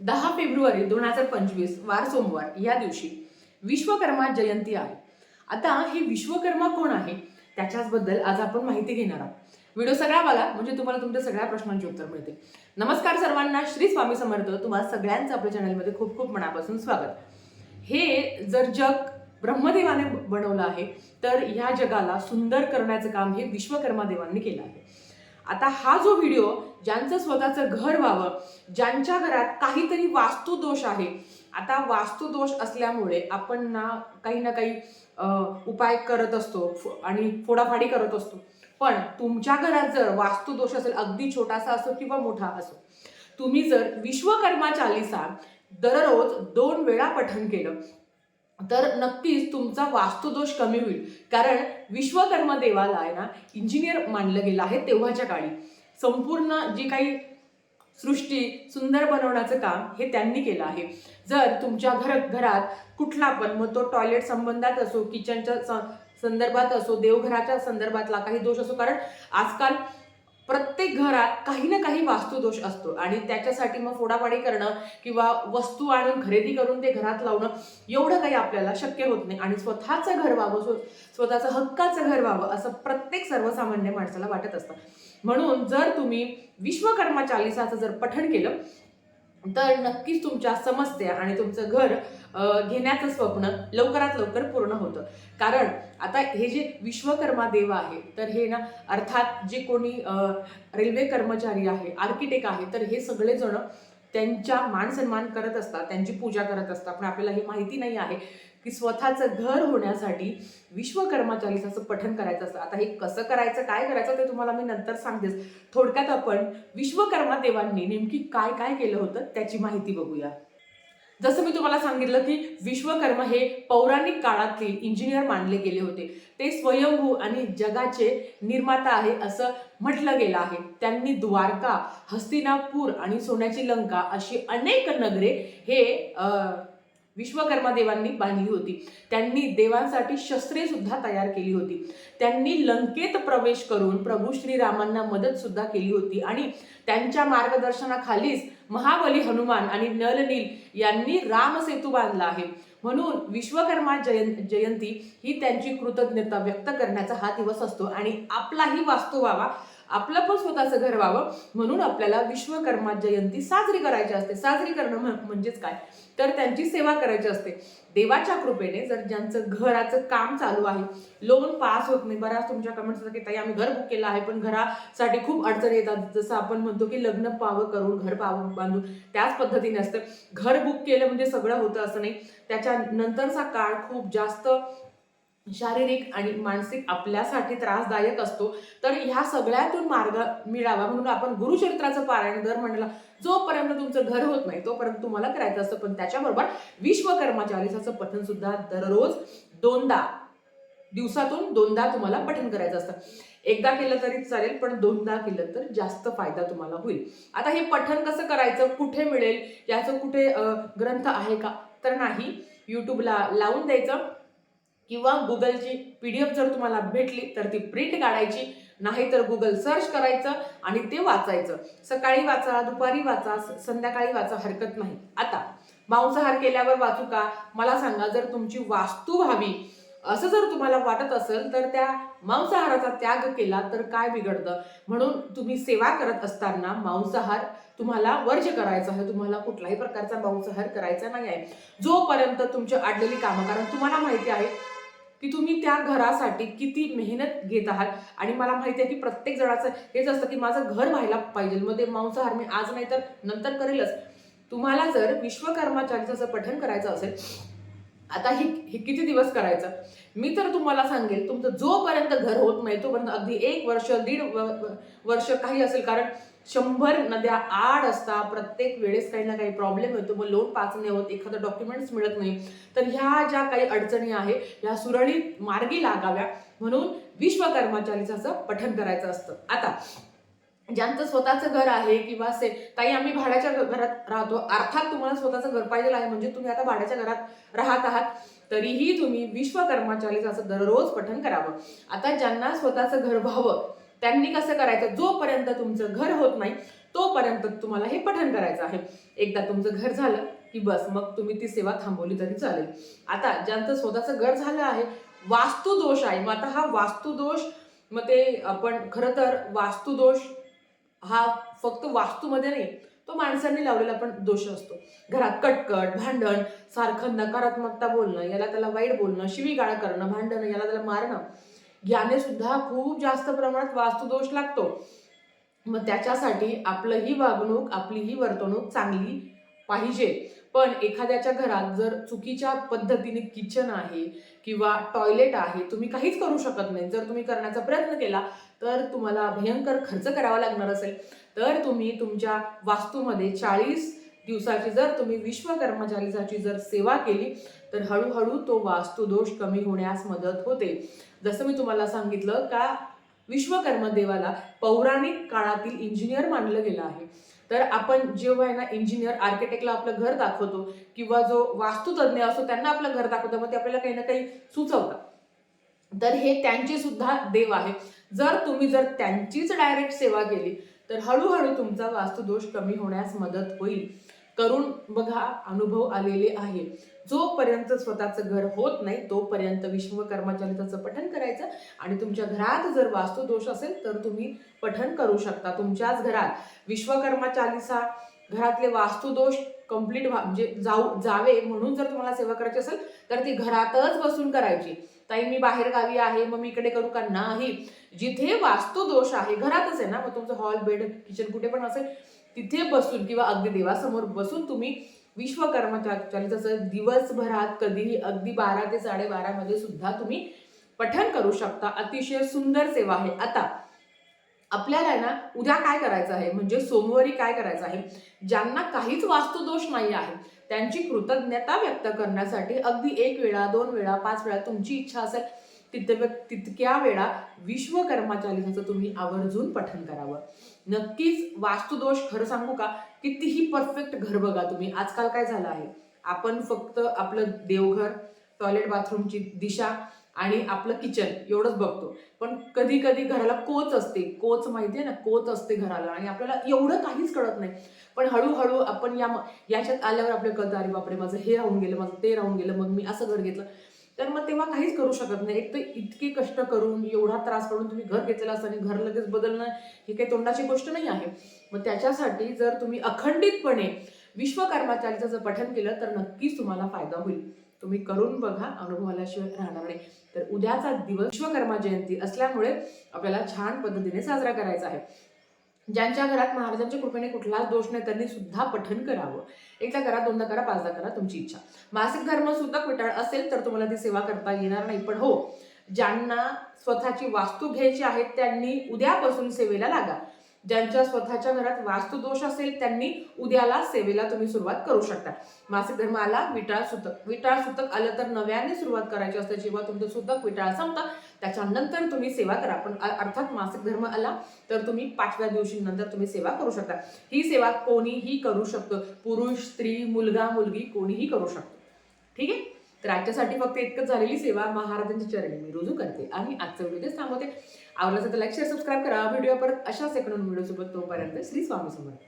दहा फेब्रुवारी दोन हजार पंचवीस वार सोमवार या दिवशी विश्वकर्मा जयंती आहे. आता हे विश्वकर्मा कोण आहे? त्याच्याचबद्दल आज आपण माहिती घेणार आहोत. व्हिडिओ सगळा बघा म्हणजे तुम्हाला तुमच्या सगळ्या प्रश्नांची उत्तर मिळते नमस्कार सर्वांना श्री स्वामी समर्थ. तुम्हाला सगळ्यांचं आपल्या चॅनलमध्ये खूप खूप मनापासून स्वागत. हे जर जग ब्रह्मदेवाने बनवलं आहे तर ह्या जगाला सुंदर करण्याचं काम हे विश्वकर्मा देवांनी केलं आहे. आता हा जो व्हिडिओ ज्यांचं स्वतःचं घर व्हावं ज्यांच्या घरात काहीतरी वास्तुदोष आहे आता वास्तुदोष असल्यामुळे आपण ना काही ना काही उपाय करत असतो आणि फोडाफाडी करत असतो. पण तुमच्या घरात जर वास्तुदोष असेल अगदी छोटासा असो किंवा मोठा असो तुम्ही जर विश्वकर्मा चालिसा दररोज दोन वेळा पठन केलं तर नक्कीच तुमचा वास्तुदोष कमी होईल. कारण विश्वकर्मा देवाला आहे ना इंजिनियर मानलं गेलं आहे तेव्हाच्या काळी. संपूर्ण जी काही सृष्टी सुंदर बनवण्याचं काम हे त्यांनी केलं आहे. जर तुमच्या घर घरात कुठला पण मग तो टॉयलेट संबंधात असो किचनच्या स- संदर्भात असो देवघराच्या संदर्भातला काही दोष असो कारण आजकाल प्रत्येक घरात काही ना काही वास्तुदोष असतो. आणि त्याच्यासाठी मग फोडाफाडी करणं किंवा वस्तू आणून खरेदी करून ते घरात लावणं एवढं काही आपल्याला शक्य होत नाही. आणि स्वतःचं घर व्हावं स्व- स्वतःचं हक्काचं घर व्हावं असं प्रत्येक सर्वसामान्य माणसाला वाटत असतं. म्हणून जर तुम्ही विश्वकर्मा चालिसाचं जर पठण केलं तर नक्कीच तुमच्या समस्या आणि तुमचं घर घेण्याचं स्वप्न लवकरात लवकर पूर्ण होतं. कारण आता हे जे विश्वकर्मा देव आहे तर हे ना अर्थात जे कोणी रेल्वे कर्मचारी आहे आर्किटेक्ट आहे तर हे सगळेजण त्यांच्या मान सन्मान करत असतात त्यांची पूजा करत असतात. पण आपल्याला हे माहिती नाही आहे की स्वतःचं घर होण्यासाठी विश्वकर्मा चालिसाचं पठन करायचं असतं. आता हे कसं करायचं काय करायचं ते तुम्हाला मी नंतर सांगतेच. थोडक्यात आपण विश्वकर्मा देवांनी नेमकी काय काय केलं होतं त्याची माहिती बघूया. जसं मी तुम्हाला सांगितलं की विश्वकर्मा हे पौराणिक काळातील इंजिनियर मानले गेले होते. ते स्वयंभू आणि जगाचे निर्माता आहे असं म्हटलं गेलं आहे. त्यांनी द्वारका हस्तिनापूर आणि सोन्याची लंका अशी अनेक नगरे हे विश्वकर्मा देवांनी बांधली होती. त्यांनी देवांसाठी शस्त्रे सुद्धा तयार केली होती. त्यांनी लंकेत प्रवेश करून प्रभू श्रीरामांना मदत सुद्धा केली होती. आणि त्यांच्या मार्गदर्शनाखालीच महाबली हनुमान आणि नलनील यांनी रामसेतू बांधला आहे. म्हणून विश्वकर्मा जयं जयंती ही त्यांची कृतज्ञता व्यक्त करण्याचा हा दिवस असतो. आणि आपलाही वास्तू व्हावा. आपलं पण स्वतःचं घर व्हावं. म्हणून आपल्याला विश्वकर्मा जयंती साजरी करायची असते. साजरी करणं म्हणजेच काय? तर त्यांची सेवा करायची असते. देवाच्या कृपेने जर ज्यांचं घराचं काम चालू आहे लोन पास होत नाही. बऱ्याच तुमच्या कमेंट्स की ताई आम्ही घर बुक केलं आहे पण घरासाठी खूप अडचणी येतात. जसं आपण म्हणतो की लग्न पावं करून घर पावं बांधून त्याच पद्धतीने असतं. घर बुक केलं म्हणजे सगळं होतं असं नाही. त्याच्या नंतरचा काळ खूप जास्त शारीरिक आणि मानसिक आपल्यासाठी त्रासदायक असतो. तर ह्या सगळ्यातून मार्ग मिळावा म्हणून आपण गुरुचरित्राचं पारायण दर म्हणला जोपर्यंत तुमचं घर होत नाही तोपर्यंत तुम्हाला करायचं असतं. पण त्याच्याबरोबर विश्वकर्मा चालिसाचं पठण सुद्धा दररोज दोनदा दिवसातून दोनदा तुम्हाला पठण करायचं असतं. एकदा केलं तरी चालेल पण दोनदा केलं तर जास्त फायदा तुम्हाला होईल. आता हे पठण कसं करायचं कुठे मिळेल याचं कुठे ग्रंथ आहे का? तर नाही यूट्यूबला लावून द्यायचं. किंवा गुगलची पी डी एफ जर तुम्हाला भेटली तर ती प्रिंट काढायची. नाही तर गुगल सर्च करायचं आणि ते वाचायचं. सकाळी वाचा दुपारी वाचा संध्याकाळी वाचा हरकत नाही. आता मांसाहार केल्यावर वाचू का? मला सांगा जर तुमची वास्तू व्हावी असं जर तुम्हाला वाटत असेल तर त्या मांसाहाराचा त्याग केला तर काय बिघडतं? म्हणून तुम्ही सेवा करत असताना मांसाहार तुम्हाला वर्ज करायचा आहे. तुम्हाला कुठलाही प्रकारचा मांसाहार करायचा नाही आहे जोपर्यंत तुमची अडलेली कामं कारण तुम्हाला माहिती आहे की तुम्ही त्या घरासाठी किती मेहनत घेत आहात? आणि मला माहिती आहे की प्रत्येक जणाचं हेच असतं की माझं घर व्हायला पाहिजे. मग ते मांसाहार मी आज नाही तर नंतर करेलच. तुम्हाला जर विश्वकर्मा जर पठण करायचं असेल आता हे हे किती दिवस करायचं? मी तर तुम्हाला सांगेल तुमचं जोपर्यंत घर होत नाही तोपर्यंत अगदी एक वर्ष दीड व- वर्ष काही असेल. कारण शंभर नद्या आड असता प्रत्येक वेळेस काही ना काही प्रॉब्लेम येतो मग लोन पास नाही होत एखादं डॉक्युमेंट्स मिळत नाही. तर ह्या ज्या काही अडचणी आहे ह्या सुरळीत मार्गी लागाव्या. म्हणून विश्वकर्मचारीचं असं पठन करायचं असतं. आता ज्यांचं स्वतःचं घर आहे किंवा से ताई आम्ही भाड्याच्या घरात राहतो. अर्थात तुम्हाला स्वतःचं घर पाहिजे आहे म्हणजे तुम्ही आता भाड्याच्या घरात राहत आहात तरीही तुम्ही विश्वकर्माचारीचं असं दररोज पठन करावं. आता ज्यांना स्वतःचं घर व्हावं त्यांनी कसं करायचं? जोपर्यंत तुमचं घर होत नाही तोपर्यंत तुम्हाला हे पठण करायचं आहे. एकदा तुमचं घर झालं की बस मग तुम्ही ती सेवा थांबवली तरी चालेल. आता ज्यांचं स्वतःचं घर झालं आहे वास्तुदोष आहे. मग आता हा वास्तुदोष मग ते आपण खरं तर वास्तुदोष हा फक्त वास्तूमध्ये नाही तो माणसांनी लावलेला पण दोष असतो. घरात कटकट भांडण सारखं नकारात्मकता बोलणं याला त्याला वाईट बोलणं शिवीगाळ करणं भांडणं याला त्याला मारणं याने सुद्धा खूप जास्त प्रमाणात वास्तुदोष लागतो. मग त्याच्यासाठी आपलं ही वागणूक आपली ही वर्तणूक चांगली पाहिजे. पण एखाद्याच्या घरात जर चुकीच्या पद्धतीने किचन आहे किंवा टॉयलेट आहे तुम्ही काहीच करू शकत नाही. जर तुम्ही करण्याचा प्रयत्न केला तर तुम्हाला भयंकर खर्च करावा लागणार असेल. तर तुम्ही तुमच्या वास्तूमध्ये चाळीस दिवसाची जर तुम्ही विश्वकर्मचारीची जर सेवा केली तर हळूहळू तो वास्तुदोष कमी होण्यास मदत होते. जसं मी तुम्हाला सांगितलं का विश्वकर्म देवाला पौराणिक काळातील इंजिनियर मानलं गेलं आहे. तर आपण जेव्हा आहे ना इंजिनियर आर्किटेक्टला आपलं घर दाखवतो किंवा जो वास्तुतज्ञ असतो त्यांना आपलं घर दाखवतो मग ते आपल्याला काही ना काही सुचवतात. तर हे त्यांचे सुद्धा देव आहे. जर तुम्ही जर त्यांचीच डायरेक्ट सेवा केली तर हळूहळू तुमचा वास्तुदोष कमी होण्यास मदत होईल. करून बघा अनुभव आलेले आहे. जोपर्यंत स्वतःचं घर होत नाही तोपर्यंत विश्वकर्माचारिताचं पठन करायचं आणि तुमच्या घरात जर वास्तुदोष असेल तर तुम्ही पठन करू शकता तुमच्याच घरात. विश्वकर्मा चालिसा घरातले वास्तुदोष कंप्लीट म्हणजे जाऊ जावे म्हणून जर तुम्हाला सेवा करायची असेल तर ती घरातच बसून करायची. ताई मी बाहेर गावी आहे मग मी इकडे करू का? नाही. जिथे वास्तुदोष आहे घरातच आहे ना मग तुमचं हॉल बेड किचन कुठे पण असेल तिथे बसून किंवा अगदी देवासमोर बसून तुम्ही विश्वकर्मचारीचं दिवसभरात कधीही अगदी बारा ते साडेबारामध्ये सुद्धा तुम्ही पठण करू शकता. अतिशय सुंदर सेवा आहे. आता आपल्याला ना उद्या काय करायचं आहे? म्हणजे सोमवारी काय करायचं आहे? ज्यांना काहीच वास्तुदोष नाही आहे त्यांची कृतज्ञता व्यक्त करण्यासाठी अगदी एक वेळा दोन वेळा पाच वेळा तुमची इच्छा असेल तिथे तितक्या वेळा विश्वकर्माचार्याचं तुम्ही आवर्जून पठन करावं. नक्कीच वास्तुदोष खरं सांगू का? कितीही परफेक्ट घर बघा तुम्ही. आजकाल काय झालं आहे? आपण फक्त आपलं देवघर टॉयलेट बाथरूमची दिशा आणि आपलं किचन एवढंच बघतो. पण कधी कधी घराला कोच असते. कोच माहिती आहे ना? कोच असते घराला आणि आपल्याला एवढं काहीच कळत नाही. पण हळूहळू आपण या याच्यात आल्यावर आपल्या कळतं अरे बापरे माझं हे राहून गेलं माझं ते राहून गेलं मग मी असं घर घेतलं. तर मग तेव्हा काहीच करू शकत नाही. एक तर इतके कष्ट करून एवढा त्रास करून तुम्ही घर घेतलेलं असतं आणि घर लगेच बदलणं ही काही तोंडाची गोष्ट नाही आहे. मग त्याच्यासाठी जर तुम्ही अखंडितपणे विश्वकर्माचार्याचं जर पठन केलं तर नक्कीच तुम्हाला फायदा होईल. तुम्ही करून बघा अनुभवाल्याशिवाय राहणार नाही. तर उद्याचा दिवस विश्वकर्मा जयंती असल्यामुळे आपल्याला छान पद्धतीने साजरा करायचा आहे. ज्यांच्या घरात महाराजांच्या कृपेने कुठलाच दोष नाही त्यांनी सुद्धा पठण करावं. एकदा करा दोनदा करा पाचदा करा तुमची इच्छा. मासिक धर्म सुद्धा विटाळ असेल तर तुम्हाला ती सेवा करता येणार नाही पण हो ज्यांना स्वतःची वास्तू घ्यायची आहे त्यांनी उद्यापासून सेवेला लागा. ज्यांच्या स्वतःच्या घरात वास्तुदोष असेल त्यांनी उद्याला सेवेला तुम्ही सुरुवात करू शकता. मासिक धर्म आला विटाळ सुतक विटाळ सुतक आलं तर नव्याने सुरुवात करायची असते. जेव्हा तुमचं सुतक विटाळ संपतं त्याच्यानंतर तुम्ही सेवा करा. पण अर्थात मासिक धर्म आला तर तुम्ही पाचव्या दिवशी नंतर तुम्ही सेवा करू शकता. ही सेवा कोणीही करू शकतो. पुरुष स्त्री मुलगा मुलगी कोणीही करू शकतो. ठीक आहे? तर आजच्यासाठी फक्त इतकंच झालेली सेवा. महाराजांच्या चरणी मी रुजू करते आणि आजचं व्हिडिओ थांबवते. आवडलं तर लाईक शेअर सबस्क्राईब करा. व्हिडिओ परत अशाच एकूण व्हिडिओसोबत तोपर्यंत श्री स्वामी समर्थ.